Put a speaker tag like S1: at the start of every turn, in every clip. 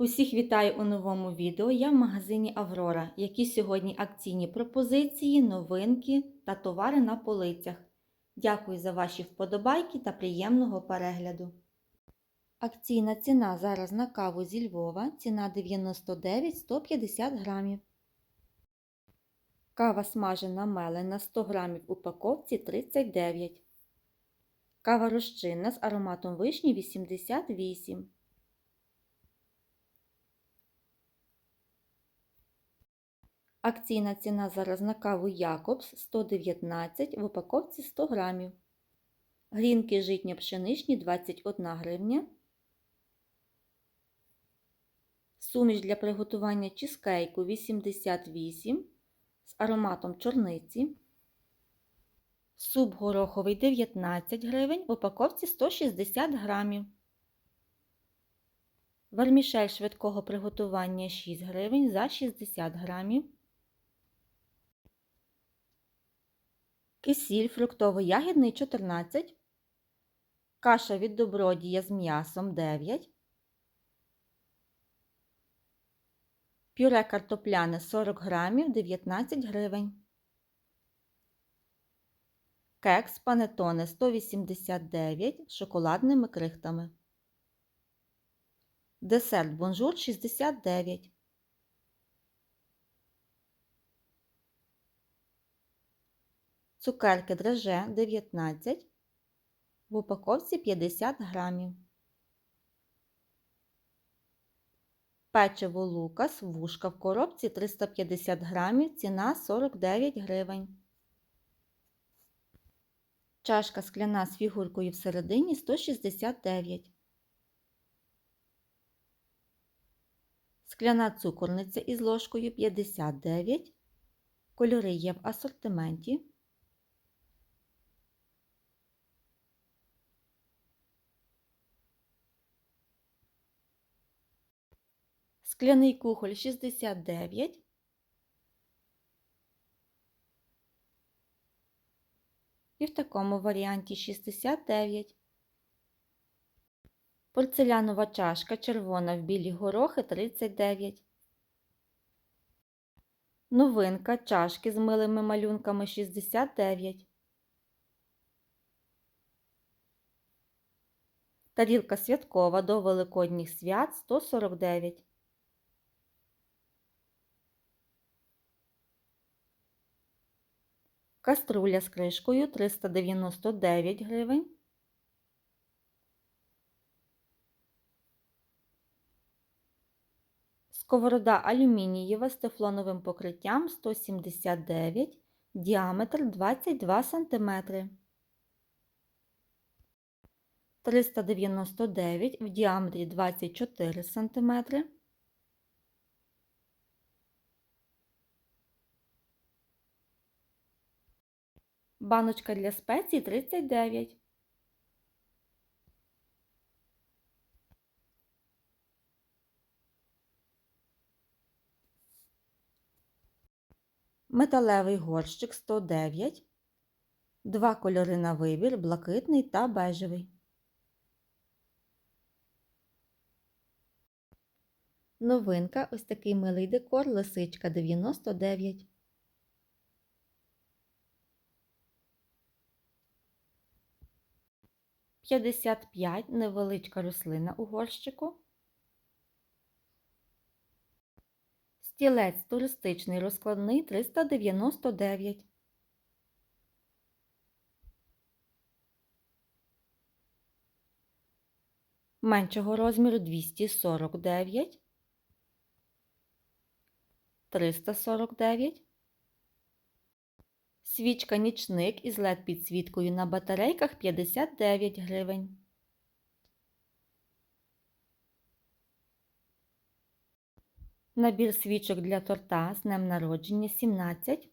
S1: Усіх вітаю у новому відео. Я в магазині Аврора, які сьогодні акційні пропозиції, новинки та товари на полицях. Дякую за ваші вподобайки та приємного перегляду. Акційна ціна зараз на каву зі Львова. Ціна 99-150 грамів. Кава смажена мелена 100 грамів упаковці 39. Кава розчинна з ароматом вишні 88. Акційна ціна зараз на каву Якобс 119 в упаковці 100 грамів. Грінки житньо-пшеничні 21 гривня. Суміш для приготування чизкейку 88 з ароматом чорниці. Суп гороховий 19 гривень в упаковці 160 грамів. Вермішель швидкого приготування 6 гривень за 60 грамів. Кисіль фруктово-ягідний 14. Каша від добродія з м'ясом 9. Пюре картопляне 40 грамів 19 гривень. Кекс панетоне 189 з шоколадними крихтами. Десерт бонжур 69. Цукерки драже 19. В упаковці 50 грамів. Печиво лукас вушка в коробці 350 грамів, ціна 49 гривень. Чашка скляна з фігуркою всередині 169. Скляна цукорниця із ложкою 59. Кольори є в асортименті. Скляний кухоль 69. І в такому варіанті 69. Порцелянова чашка червона в білі горохи 39. Новинка чашки з милими малюнками 69. Тарілка святкова до Великодніх свят 149. Каструля з кришкою 399 гривень. Сковорода алюмінієва з тефлоновим покриттям 179, діаметр 22 см. 399 в діаметрі 24 см. Баночка для спецій 39. Металевий горщик 109. Два кольори на вибір блакитний та бежевий. Новинка ось такий милий декор лисичка 99. П'ятдесят п'ять невеличка рослина у горщику. Стілець туристичний розкладний 399. Меншого розміру 249. 349. Свічка нічник із led підсвіткою на батарейках 59 гривень. Набір свічок для торта з днем народження 17.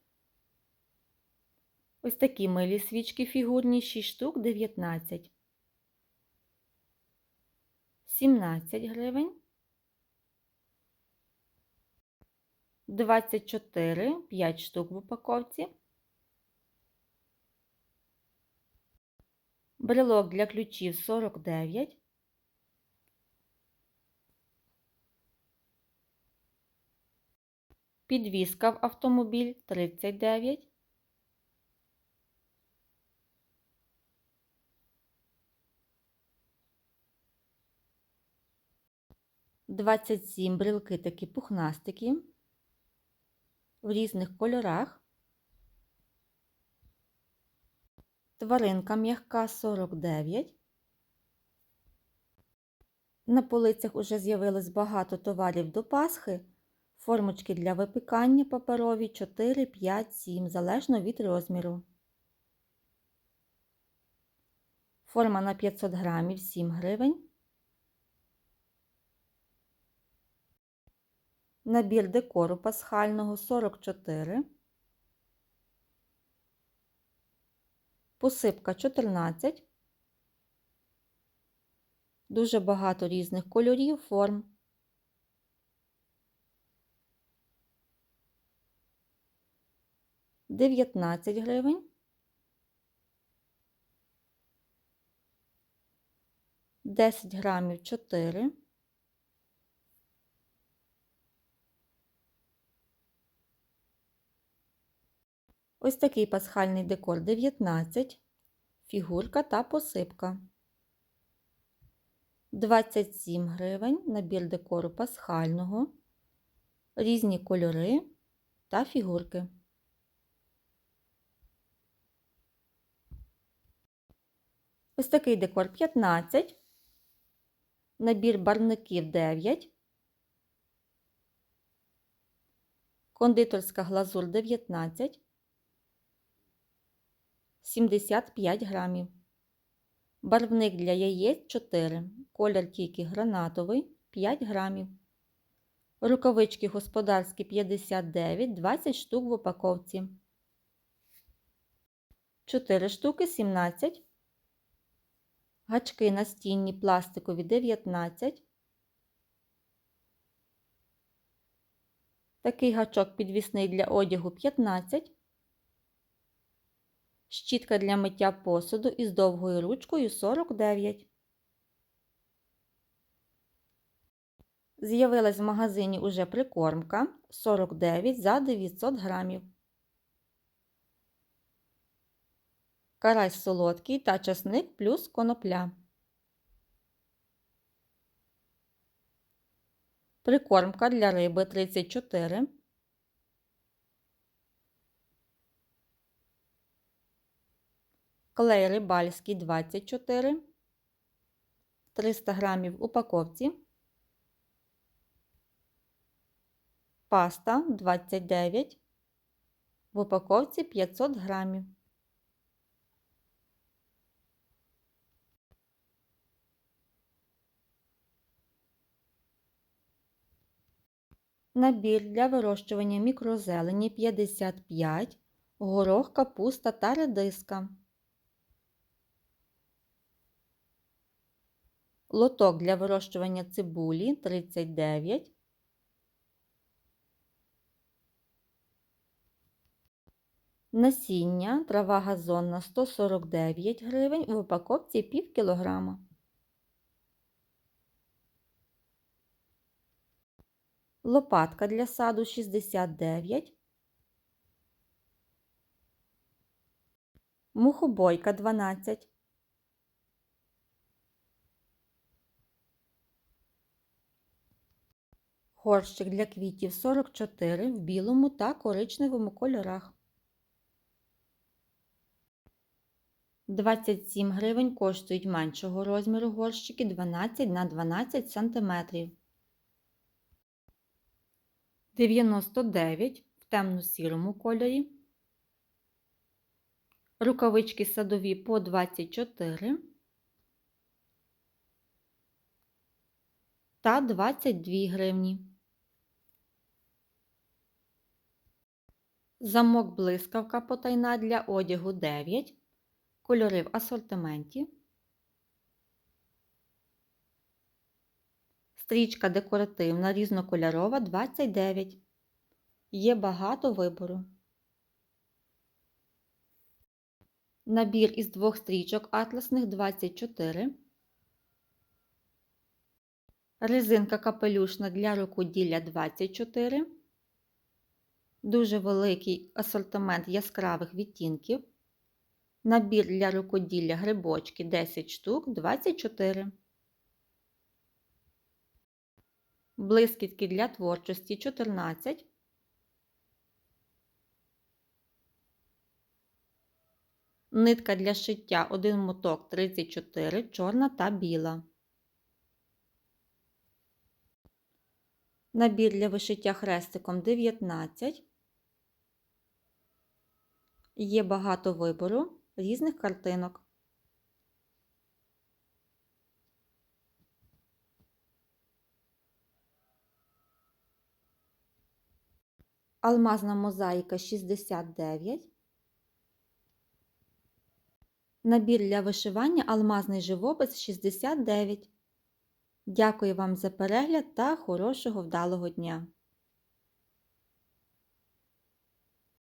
S1: Ось такі милі свічки фігурні 6 штук 19. 17 гривень. 24, 5 штук в упаковці. брелок для ключів 49. Підвізка в автомобіль 39. Двадцять сім брілки такі пухнастики в різних кольорах. Тваринка м'ягка 49. На полицях уже з'явилось багато товарів до Пасхи. Формочки для випікання паперові 4, 5, 7, залежно від розміру. Форма на 500 грамів 7 гривень. Набір декору пасхального 44. Посипка 14. Дуже багато різних кольорів, форм. Дев'ятнадцять гривень. Десять грамів чотири. Ось такий пасхальний декор. 19, фігурка та посипка. 27 гривень. Набір декору пасхального, різні кольори та фігурки. Ось такий декор. 15, набір барвників. 9, кондитерська глазур. 19, 75 грамів. Барвник для яєць 4, колір тільки гранатовий 5 грамів. Рукавички господарські 59, 20 штук в упаковці. 4 штуки 17. Гачки настінні пластикові 19. Такий гачок підвісний для одягу 15. Щітка для миття посуду із довгою ручкою 49. З'явилась в магазині уже прикормка 49 за 900 грамів. Карась солодкий та часник плюс конопля. Прикормка для риби 34. Клей рибальський 24, 300 грамів в упаковці, паста 29, в упаковці 500 грамів. Набір для вирощування мікрозелені 55, горох, капуста та редиска. Лоток для вирощування цибулі 39. Насіння трава газонна 149 гривень, в упаковці пів кілограма. Лопатка для саду 69. Мухобойка 12. Горщик для квітів 44 в білому та коричневому кольорах. 27 гривень коштують меншого розміру горщики 12 на 12 см. 99 в темно-сірому кольорі. Рукавички садові по 24 та 22 гривні. Замок блискавка потайна для одягу 9. Кольори в асортименті. Стрічка декоративна різнокольорова 29. Є багато вибору. Набір із двох стрічок атласних 24. Резинка капелюшна для рукоділля 24. Дуже великий асортимент яскравих відтінків. Набір для рукоділля грибочки 10 штук 24. Блискітки для творчості 14. Нитка для шиття 1 моток 34, чорна та біла. Набір для вишиття хрестиком 19. Є багато вибору різних картинок. Алмазна мозаїка 69. Набір для вишивання Алмазний живопис 69. Дякую вам за перегляд та хорошого вдалого дня!